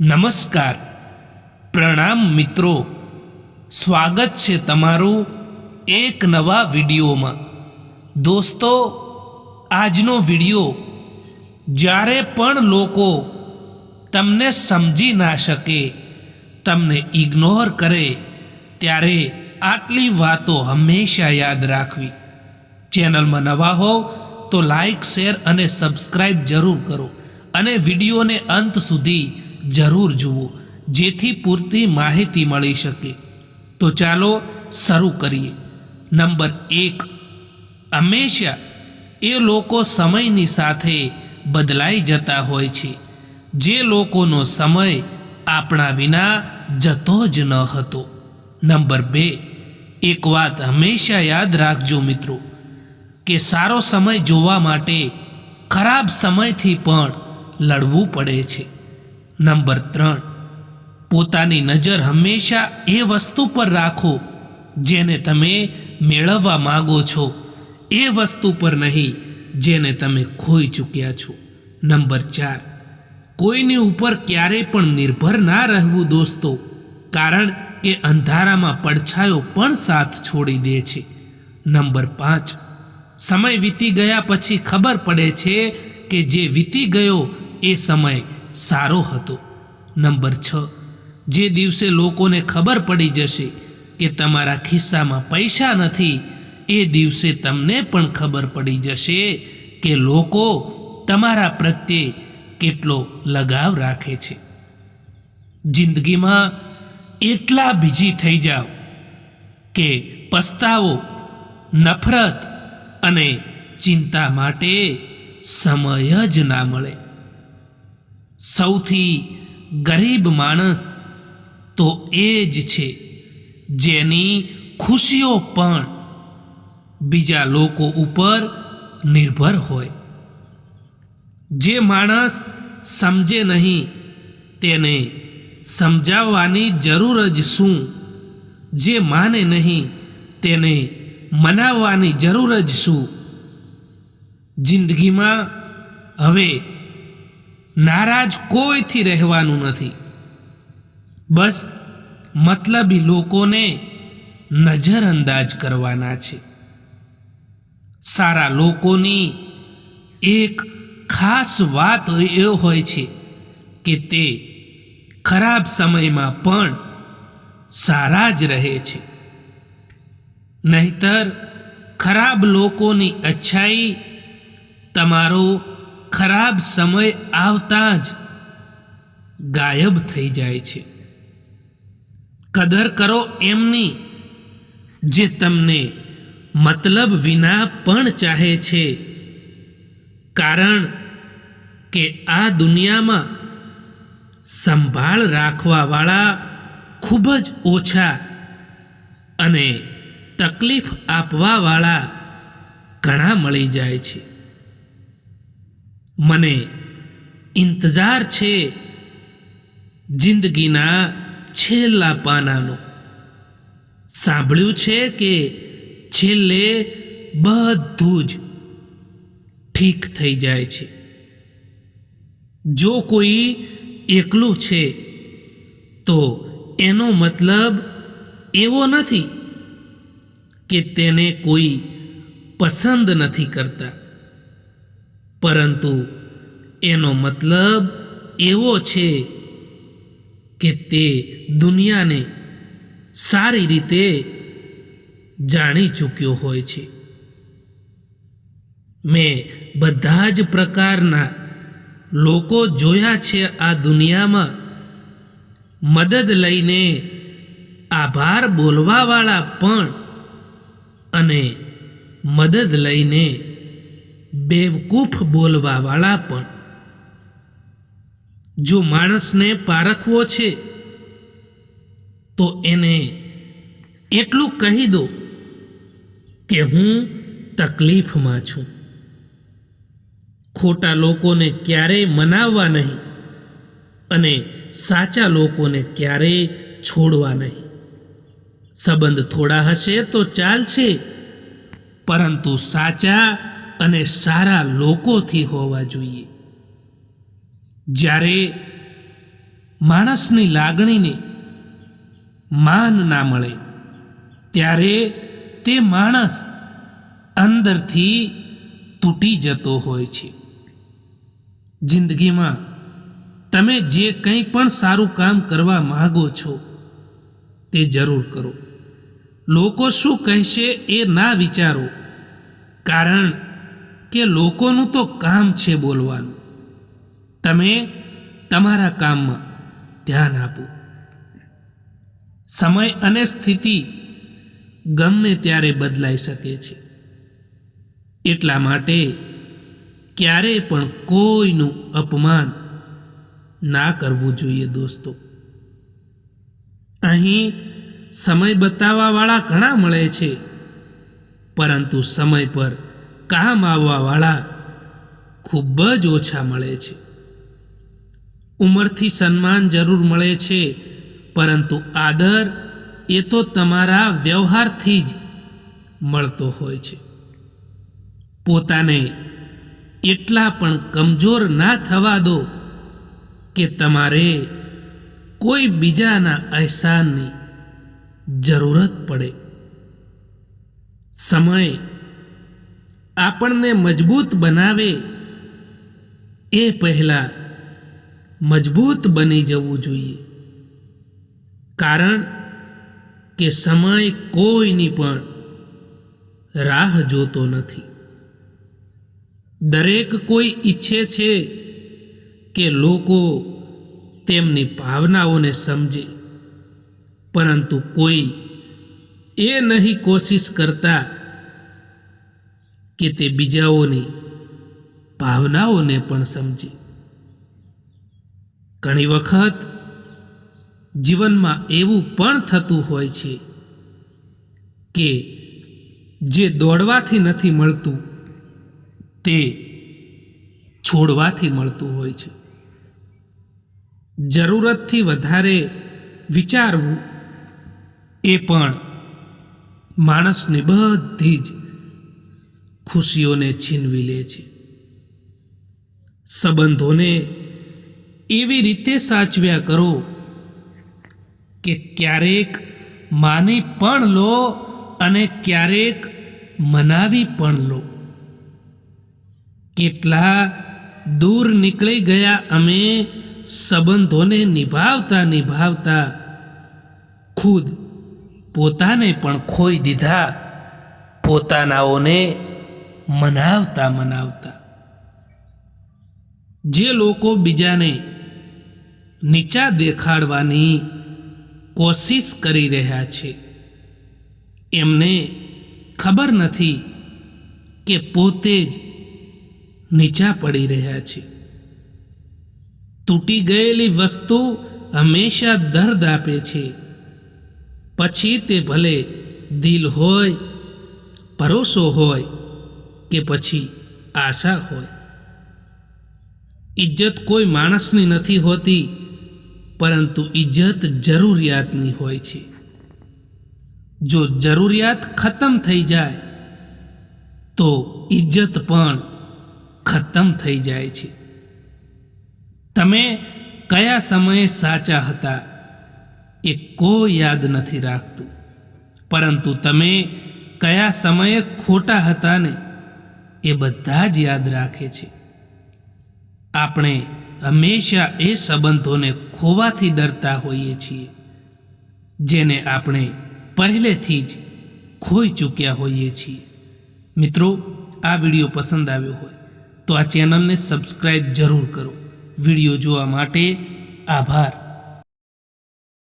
નમસ્કાર. પ્રણામ મિત્રો. સ્વાગત છે તમારું એક નવા વિડીયોમાં. દોસ્તો, આજનો વીડિયો, જ્યારે પણ લોકો તમને સમજી ના શકે, તમને ઇગ્નોર કરે, ત્યારે આટલી વાતો હંમેશા યાદ રાખવી. ચેનલમાં નવા હોવ તો લાઈક, શેર અને સબસ્ક્રાઈબ જરૂર કરો. અને વિડીયોને અંત સુધી જરૂર જુઓ, જેથી પૂરતી માહિતી મળી શકે. તો ચાલો શરૂ કરીએ. નંબર એક. હંમેશા એ લોકો સમયની સાથે બદલાઈ જતા હોય છે. જે લોકોનો સમય આપણા વિના જતો જ ન હતો. નંબર બે. એક વાત હંમેશા યાદ રાખજો મિત્રો, કે સારો સમય જોવા માટે ખરાબ સમયથી પણ લડવું પડે છે. નંબર ત્રણ, પોતાની નજર હંમેશા એ વસ્તુ પર રાખો જેને તમે મેળવવા માગો છો. એ વસ્તુ પર નહીં, જેને તમે ખોઈ ચૂક્યા છો. નંબર ચાર, કોઈની ઉપર ક્યારેય પણ નિર્ભર ના રહેવું દોસ્તો, કારણ કે અંધારામાં પડછાયો પણ સાથ છોડી દે છે. નંબર પાંચ, સમય વીતી ગયા પછી ખબર પડે છે કે જે વીતી ગયો એ સમય સારો હતો. નંબર છ, જે દિવસે લોકોને ખબર પડી જશે કે તમારા ખિસ્સામાં પૈસા નથી, એ દિવસે તમને પણ ખબર પડી જશે કે લોકો તમારા પ્રત્યે કેટલો લગાવ રાખે છે. જિંદગીમાં એટલા બીજી થઈ જાઓ કે પસ્તાવો, નફરત અને ચિંતા માટે સમય જ ના મળે. સૌથી ગરીબ માણસ તો એ જ છે, જેની ખુશીઓ પણ બીજા લોકો ઉપર નિર્ભર હોય. જે માણસ સમજે નહીં, તેને સમજાવવાની જરૂર જ શું? જે માને નહીં, તેને મનાવવાની જરૂર જ શું? જિંદગીમાં હવે નારાજ કોઈથી રહેવાનું નથી. બસ મતલબી લોકોને નજરઅંદાજ કરવાના છે. સારા લોકોની એક ખાસ વાત એ હોય છે કે તે ખરાબ સમયમાં પણ સારા જ રહે છે. નહીતર ખરાબ લોકોની અચ્છાઈ તમારો ખરાબ સમય આવતા જ ગાયબ થઈ જાય છે. કદર કરો એમની જે તમને મતલબ વિના પણ ચાહે છે. કારણ કે આ દુનિયામાં સંભાળ રાખવાવાળા ખૂબ જ ઓછા અને તકલીફ આપવાવાળા ઘણા મળી જાય છે. મને ઇંતજાર છે જિંદગીના છેલ્લા પાનાનો. સાંભળ્યું છે કે છેલ્લે બધું જ ઠીક થઈ જાય છે. જો કોઈ એકલું છે, તો એનો મતલબ એવો નથી કે તેને કોઈ પસંદ નથી કરતા. પરંતુ એનો મતલબ એવો છે કે તે દુનિયાને સારી રીતે જાણી ચૂક્યો હોય છે. મેં બધા જ પ્રકારના લોકો જોયા છે આ દુનિયામાં. મદદ લઈને આભાર બોલવાવાળા પણ અને મદદ લઈને બેવકૂફ બોલવાવાળા પણ. જો માણસને પારખવો છે, તો એને એટલું કહી દો કે હું તકલીફમાં છું. ખોટા લોકોને ક્યારેય મનાવવા નહીં અને સાચા લોકોને ક્યારેય છોડવા નહીં. સંબંધ થોડા હશે તો ચાલશે, પરંતુ સાચા અને સારા લોકોથી હોવા જોઈએ. જ્યારે માણસની લાગણીને માન ના મળે, ત્યારે તે માણસ અંદરથી તૂટી જતો હોય છે. જિંદગીમાં તમે જે કંઈ પણ સારું કામ કરવા માગો છો, તે જરૂર કરો. લોકો શું કહેશે એ ના વિચારો, કારણ કે લોકોનું તો કામ છે બોલવાનું. તમે તમારા કામમાં ધ્યાન આપો. સમય અને સ્થિતિ ગમે ત્યારે બદલાઈ શકે છે. એટલા માટે ક્યારેય પણ કોઈનું અપમાન ના કરવું જોઈએ દોસ્તો. અહીં સમય બતાવવાવાળા ઘણા મળે છે, પરંતુ સમય પર કામ આવવાવાળા ખૂબ જ ઓછા મળે છે. ઉંમરથી સન્માન જરૂર મળે છે, પરંતુ આદર એ તો તમારા વ્યવહારથી જ મળતો હોય છે. પોતાને એટલા પણ કમજોર ના થવા દો કે તમારે કોઈ બીજાના અહેસાનની જરૂરત પડે. સમય આપણને મજબૂત બનાવે, એ પહેલાં મજબૂત બની જવું જોઈએ. કારણ કે સમય કોઈની પણ રાહ જોતો નથી. દરેક કોઈ ઈચ્છે છે કે લોકો તેમની ભાવનાઓને સમજે, પરંતુ કોઈ એ નહીં કોશિશ કરતા કે તે બીજાઓની ભાવનાઓને પણ સમજે. ઘણી વખત જીવનમાં એવું પણ થતું હોય છે કે જે દોડવાથી નથી મળતું, તે છોડવાથી મળતું હોય છે. જરૂરતથી વધારે વિચારવું એ પણ માણસની બધી જ ખુશીઓને છીનવી લે છે. સંબંધોને એવી રીતે સાચવ્યા કરો કે ક્યારેક માની પણ લો અને ક્યારેક મનાવી પણ લો. કેટલા દૂર નીકળી ગયા અમે સંબંધોને નિભાવતા નિભાવતા ખુદ પોતાને પણ ખોઈ દીધા. પોતાનાઓને મનાવતા મનાવતા. જે લોકો બીજાને નીચા દેખાડવાની કોશિશ કરી રહ્યા છે, એમને ખબર નથી કે પોતે જ નીચા પડી રહ્યા છે. તૂટી ગયેલી વસ્તુ હંમેશા દર્દ આપે છે. પછી તે ભલે દિલ હોય, ભરોસો હોય કે પછી આશા હોય. ઇજ્જત કોઈ માણસની નથી હોતી, પરંતુ ઇજ્જત જરૂરિયાતની હોય છે. જો જરૂરિયાત ખતમ થઈ જાય, તો ઇજ્જત પણ ખતમ થઈ જાય છે. તમે કયા સમયે સાચા હતા એ કોઈ યાદ નથી રાખતું. પરંતુ તમે કયા સમયે ખોટા હતા ને એ બધા જ યાદ રાખે છે. આપણે હંમેશા એ સંબંધોને ખોવાથી ડરતા હોઈએ છીએ, જેને આપણે પહેલેથી જ ખોઈ ચૂક્યા હોઈએ છીએ. મિત્રો, આ વીડિયો પસંદ આવ્યો હોય તો આ ચેનલને સબસ્ક્રાઈબ જરૂર કરો. વીડિયો જોવા માટે આભાર.